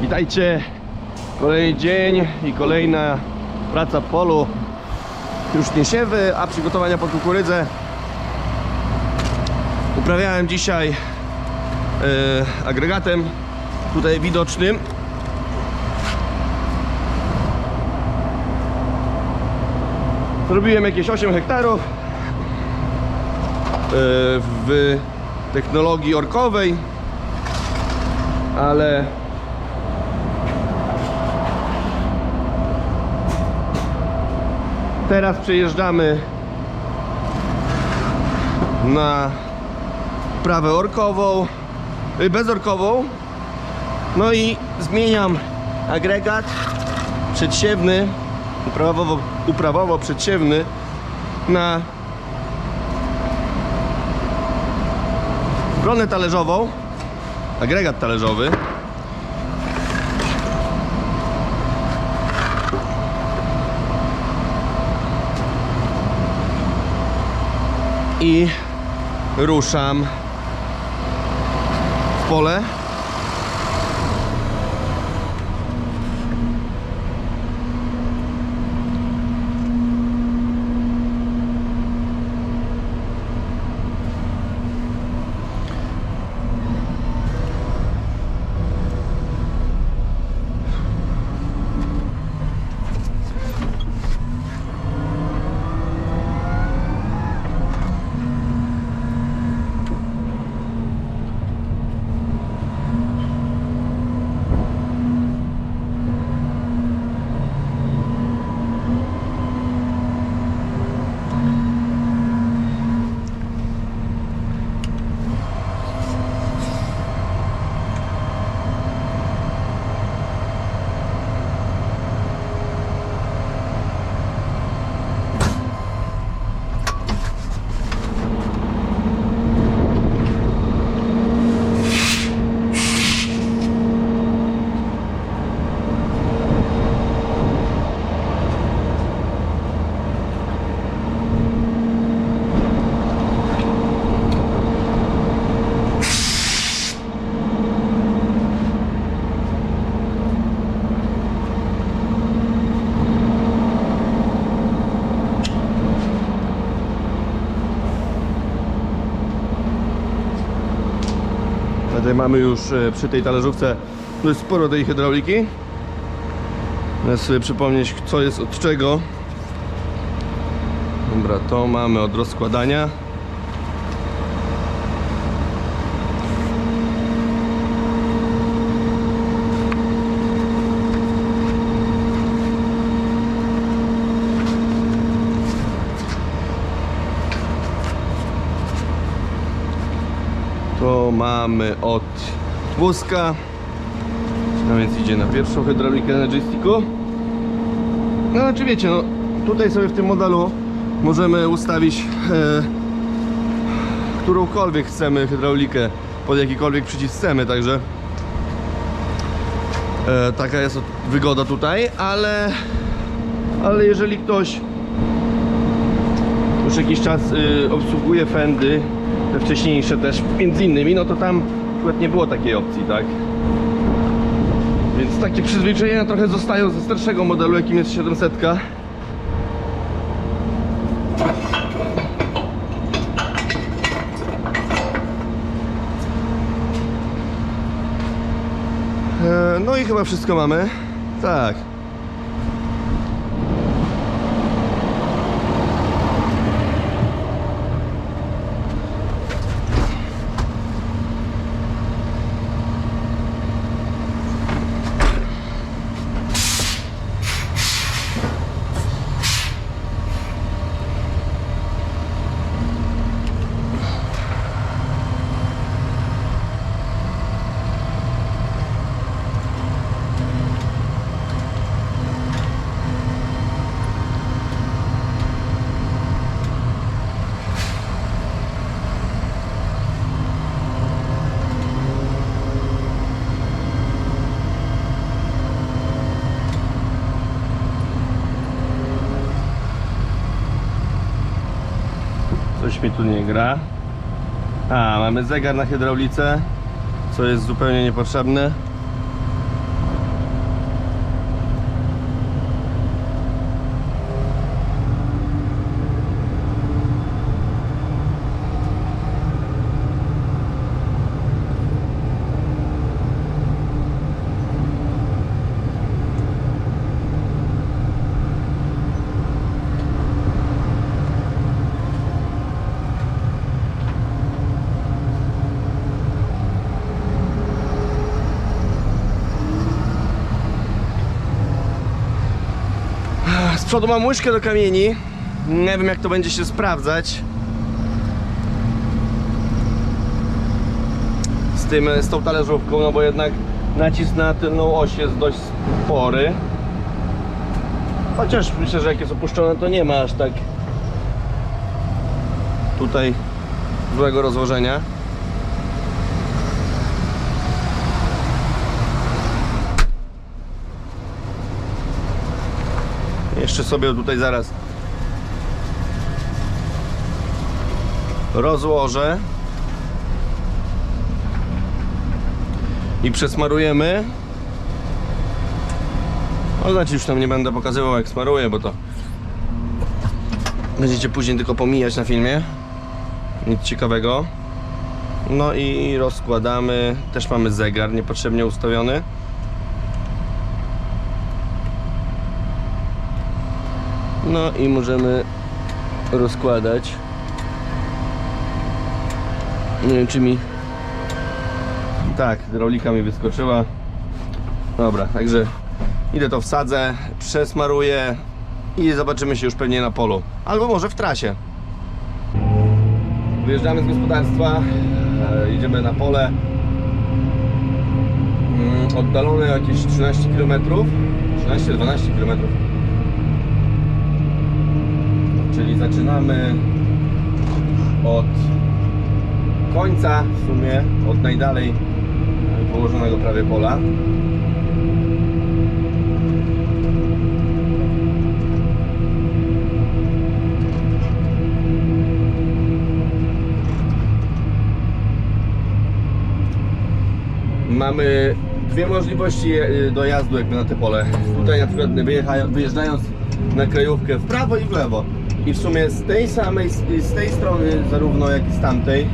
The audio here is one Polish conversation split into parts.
Witajcie! Kolejny dzień i kolejna praca w polu. Już nie siewy, a przygotowania pod kukurydzę. Uprawiałem dzisiaj e, agregatem tutaj widocznym. Zrobiłem jakieś 8 hektarów e, w technologii orkowej, ale teraz przejeżdżamy na prawę orkową, y, bezorkową. No i zmieniam agregat przedsiewny, uprawowo, uprawowo przedsiewny na bronę talerzową, agregat talerzowy. I ruszam w pole. Tutaj mamy już e, przy tej talerzówce dość sporo tej hydrauliki. Teraz sobie przypomnieć co jest od czego. Dobra, to mamy od rozkładania. To mamy od wózka. A więc idzie na pierwszą hydraulikę joysticku. No znaczy wiecie, no tutaj sobie w tym modelu możemy ustawić e, którąkolwiek chcemy hydraulikę pod jakikolwiek przycisk chcemy, także e, taka jest wygoda tutaj, ale ale jeżeli ktoś już jakiś czas y, obsługuje fendy, te wcześniejsze też między innymi, no to tam akurat nie było takiej opcji, tak? Więc takie przyzwyczajenia trochę zostają ze starszego modelu, jakim jest 700. E, No i chyba wszystko mamy. Tak. Coś mi tu nie gra. A, mamy zegar na hydraulice, co jest zupełnie niepotrzebne. Przodu mam łyżkę do kamieni. Nie wiem jak to będzie się sprawdzać. Z, tym, z tą talerzówką, no bo jednak nacisk na tylną oś jest dość spory. Chociaż myślę, że jak jest opuszczone to nie ma aż tak tutaj złego rozłożenia. Jeszcze sobie tutaj zaraz rozłożę i przesmarujemy. No znaczy już tam nie będę pokazywał jak smaruję, bo to będziecie później tylko pomijać na filmie. Nic ciekawego. No i rozkładamy. Też mamy zegar niepotrzebnie ustawiony. No i możemy rozkładać. Nie wiem czy mi... Tak, hydraulika mi wyskoczyła. Dobra, także idę to wsadzę, przesmaruję i zobaczymy się już pewnie na polu. Albo może w trasie. Wyjeżdżamy z gospodarstwa, e, idziemy na pole. Mm, Oddalone jakieś 13 km, 13-12 km. Czyli zaczynamy od końca w sumie, od najdalej położonego prawie pola. Mamy dwie możliwości e, dojazdu jakby na te pole. Tutaj na przykład wyjeżdżając na krajówkę w prawo i w lewo. I w sumie z tej samej, z tej strony zarówno jak i z tamtej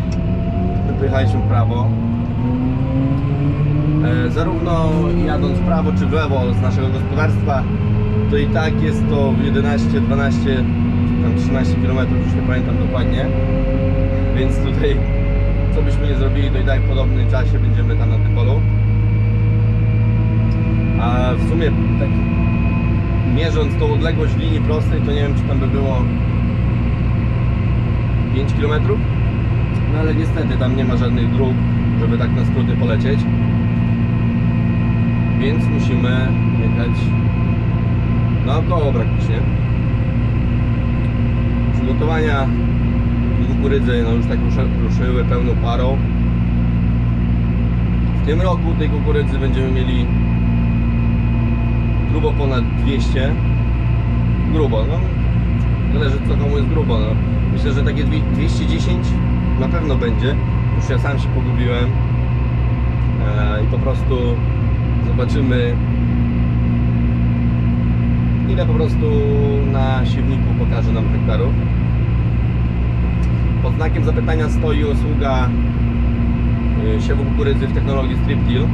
wyjechaliśmy w prawo. E, zarówno jadąc w prawo czy w lewo z naszego gospodarstwa, to i tak jest to 11, 12, tam 13 km, już nie pamiętam dokładnie. Więc tutaj co byśmy nie zrobili, to i tak w podobnym czasie będziemy tam na tym polu. A w sumie tak mierząc tą odległość linii prostej, to nie wiem czy tam by było 5 km. No ale niestety tam nie ma żadnych dróg, żeby tak na skróty polecieć. Więc musimy jechać naokoło praktycznie. Przygotowania kukurydzy no już tak ruszy, ruszyły pełną parą. W tym roku tej kukurydzy będziemy mieli grubo ponad 200. Grubo, no. Zależy co komu jest grubo, no. Myślę, że takie dwie- 210 na pewno będzie. Już ja sam się pogubiłem. E, I po prostu zobaczymy ile po prostu na siewniku pokaże nam hektarów. Pod znakiem zapytania stoi usługa y, siewu kukurydzy w technologii strip till.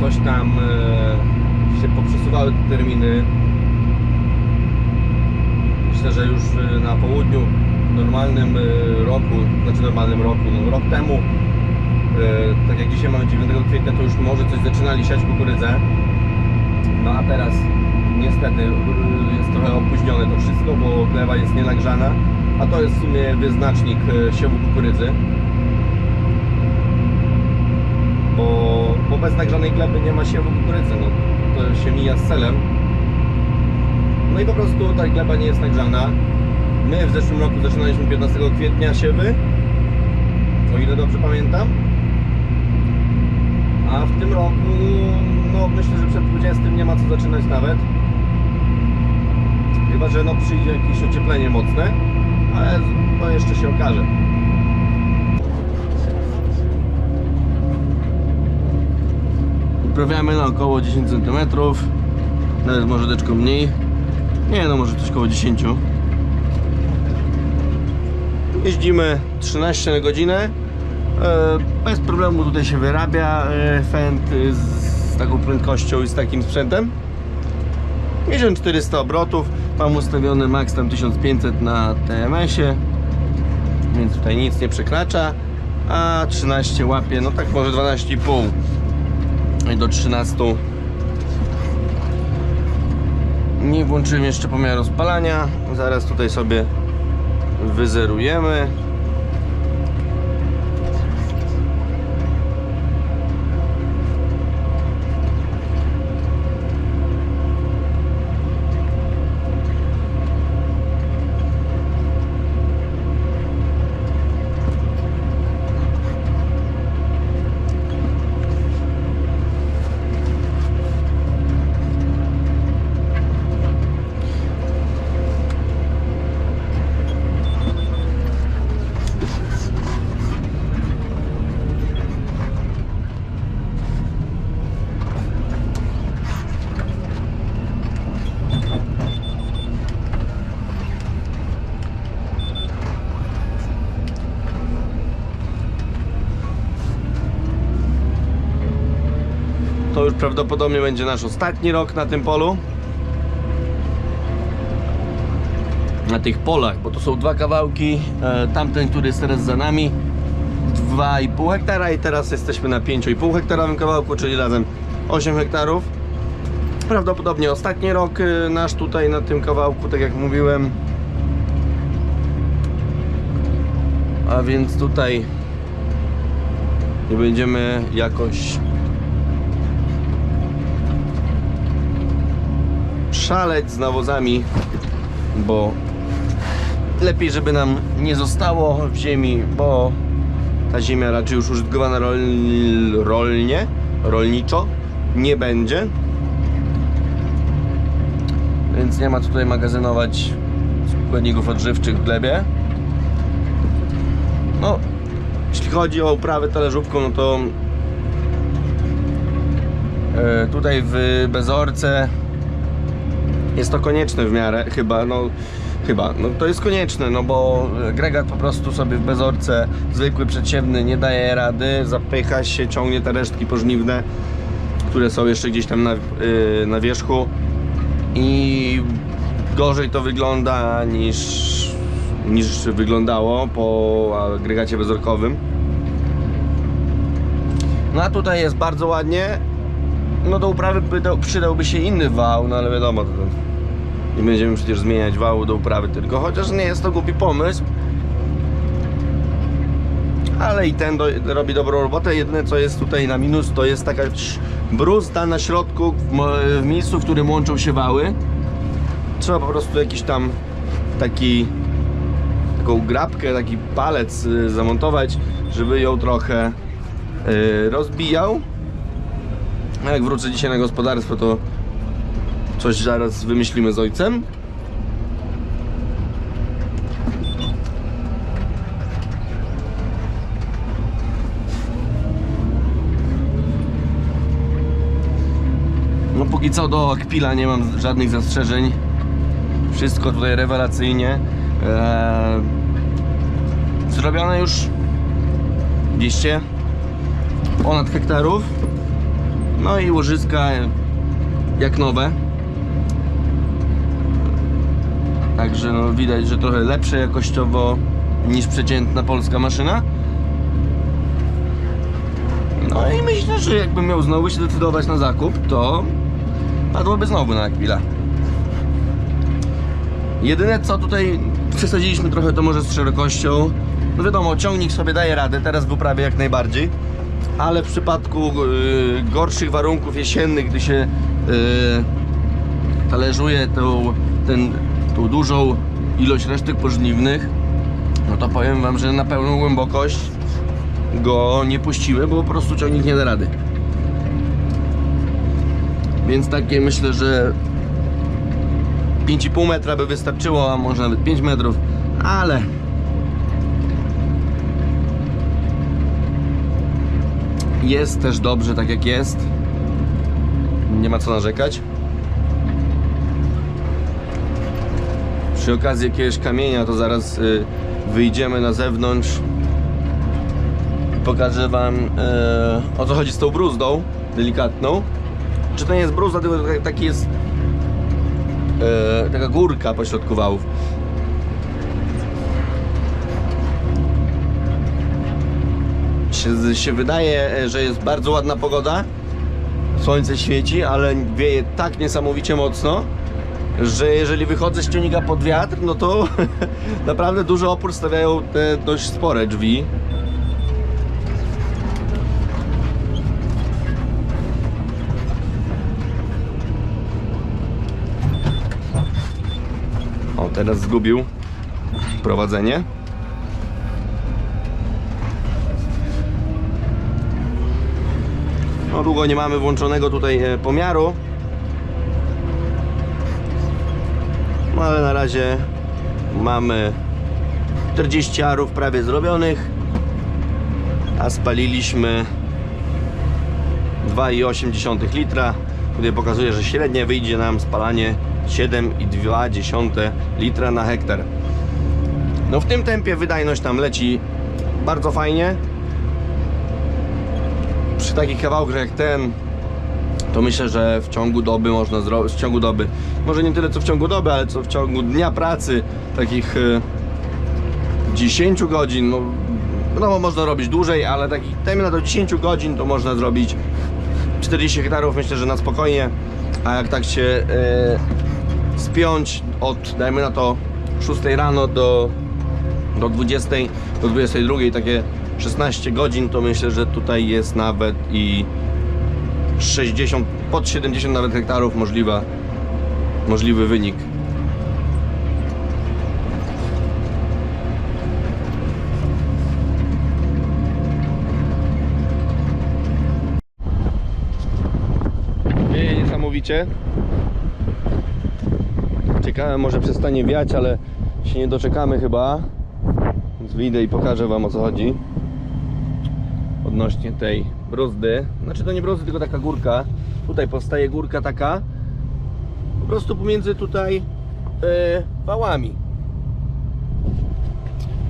Coś tam y, się poprzesuwały te terminy. Myślę, że już y, na południu w normalnym y, roku, znaczy normalnym roku, no rok temu, tak jak dzisiaj mamy 9 kwietnia, to już może coś zaczynali siać kukurydzę. No a teraz niestety jest trochę opóźnione to wszystko, bo gleba jest nienagrzana, a to jest w sumie wyznacznik siewu kukurydzy. Bo, bez nagrzanej gleby nie ma siewu kukurydzy, no to się mija z celem. No i po prostu ta gleba nie jest nagrzana. My w zeszłym roku zaczynaliśmy 15 kwietnia siewy, o ile dobrze pamiętam. A w tym roku, no myślę, że przed 20 nie ma co zaczynać nawet. Chyba, że no przyjdzie jakieś ocieplenie mocne, ale to jeszcze się okaże. Uprawiamy na około 10 cm, nawet może deczko mniej. Nie no, może coś około 10. Jeździmy 13 na godzinę. E, Bez problemu tutaj się wyrabia e, Fend e, z, taką prędkością i z takim sprzętem. 1400 obrotów. Mam ustawiony max tam 1500 na TMS-ie, więc tutaj nic nie przekracza. A 13 łapie, no tak może 12,5 i do 13 nie włączyłem jeszcze pomiaru spalania. Zaraz tutaj sobie wyzerujemy. Prawdopodobnie będzie nasz ostatni rok na tym polu. Na tych polach, bo to są dwa kawałki. E, tamten, który jest teraz za nami, 2,5 hektara i teraz jesteśmy na 5,5 hektarowym kawałku, czyli razem 8 hektarów. Prawdopodobnie ostatni rok e, nasz tutaj na tym kawałku, tak jak mówiłem. A więc tutaj nie będziemy jakoś szaleć z nawozami, bo lepiej, żeby nam nie zostało w ziemi, bo ta ziemia raczej już użytkowana rol, rolnie, rolniczo nie będzie. Więc nie ma tutaj magazynować składników odżywczych w glebie. No, jeśli chodzi o uprawę talerzówką, no to e, tutaj w Bezorce jest to konieczne w miarę, chyba, no chyba, no to jest konieczne, no bo agregat po prostu sobie w bezorce zwykły, przedsiewny nie daje rady, zapycha się, ciągnie te resztki pożniwne, które są jeszcze gdzieś tam na, yy, na wierzchu i gorzej to wygląda niż, niż wyglądało po agregacie bezorkowym. No a tutaj jest bardzo ładnie, no do uprawy przydałby się inny wał, no ale wiadomo, nie będziemy przecież zmieniać wału do uprawy tylko, chociaż nie jest to głupi pomysł. Ale i ten do, robi dobrą robotę. Jedyne co jest tutaj na minus to jest taka bruzda na środku w, w miejscu, w którym łączą się wały. Trzeba po prostu jakiś tam taki taką grabkę, taki palec y, zamontować, żeby ją trochę y, rozbijał. A jak wrócę dzisiaj na gospodarstwo, to coś zaraz wymyślimy z ojcem. No póki co do Akpila nie mam żadnych zastrzeżeń. Wszystko tutaj rewelacyjnie. Eee, zrobione już 200 ponad hektarów. No i łożyska jak nowe. Także no widać, że trochę lepsze jakościowo niż przeciętna polska maszyna. No i myślę, że jakbym miał znowu się decydować na zakup, to padłoby znowu na Aquila. Jedyne co tutaj przesadziliśmy trochę to może z szerokością. No wiadomo, ciągnik sobie daje radę, teraz w uprawie jak najbardziej. Ale w przypadku y, gorszych warunków jesiennych, gdy się y, talerzuje tą, ten, tą dużą ilość resztek pożniwnych, no to powiem wam, że na pełną głębokość go nie puściły, bo po prostu ciągnik nie da rady. Więc takie myślę, że 5,5 metra by wystarczyło, a może nawet 5 metrów, ale jest też dobrze tak jak jest. Nie ma co narzekać. Przy okazji jakiegoś kamienia to zaraz y, wyjdziemy na zewnątrz i pokażę wam y, o co chodzi z tą bruzdą delikatną. Czy to nie jest bruzda, tylko tak- taki jest y, taka górka pośrodku wałów. Się, się wydaje, że jest bardzo ładna pogoda. Słońce świeci, ale wieje tak niesamowicie mocno, że jeżeli wychodzę z ciągnika pod wiatr, no to naprawdę duży opór stawiają te dość spore drzwi. O, teraz zgubił prowadzenie. No długo nie mamy włączonego tutaj e, pomiaru. No ale na razie mamy 40 arów prawie zrobionych, a spaliliśmy 2,8 litra. Tutaj pokazuje, że średnie wyjdzie nam spalanie 7,2 litra na hektar. No w tym tempie wydajność tam leci bardzo fajnie. Przy takich kawałkach jak ten, to myślę, że w ciągu doby można zrobić, w ciągu doby, może nie tyle co w ciągu doby, ale co w ciągu dnia pracy, takich y, 10 godzin, no, no można robić dłużej, ale takich termin do 10 godzin to można zrobić 40 hektarów myślę, że na spokojnie, a jak tak się y, spiąć od, dajmy na to 6 rano do, do 20, do 22, takie 16 godzin, to myślę, że tutaj jest nawet i 60, pod 70 nawet hektarów możliwa, możliwy wynik. Wieje niesamowicie. Ciekawe, może przestanie wiać, ale się nie doczekamy chyba. Więc wyjdę i pokażę Wam o co chodzi. Odnośnie tej bruzdy. Znaczy to nie bruzdy, tylko taka górka. Tutaj powstaje górka taka. Po prostu pomiędzy tutaj yy, wałami.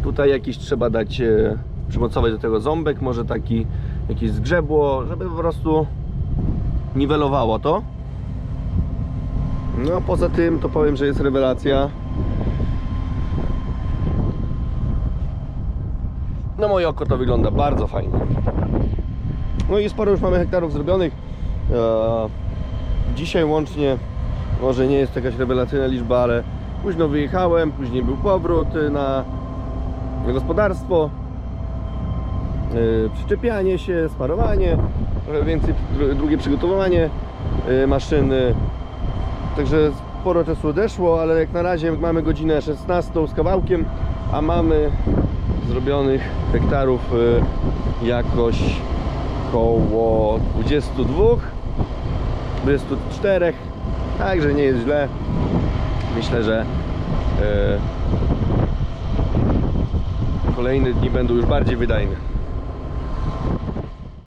Tutaj jakiś trzeba dać, yy, przymocować do tego ząbek, może taki jakiś zgrzebło, żeby po prostu niwelowało to. No poza tym to powiem, że jest rewelacja. Na moje oko to wygląda bardzo fajnie. No i sporo już mamy hektarów zrobionych. Eee, Dzisiaj łącznie, może nie jest to jakaś rewelacyjna liczba, ale późno wyjechałem, później był powrót y, na, gospodarstwo. Yy, przyczepianie się, sparowanie, trochę więcej, dru- drugie przygotowanie maszyny. Także sporo czasu odeszło, ale jak na razie mamy godzinę 16 z kawałkiem, a mamy zrobionych hektarów jakoś koło 22, 24, także nie jest źle. Myślę, że yy, kolejne dni będą już bardziej wydajne.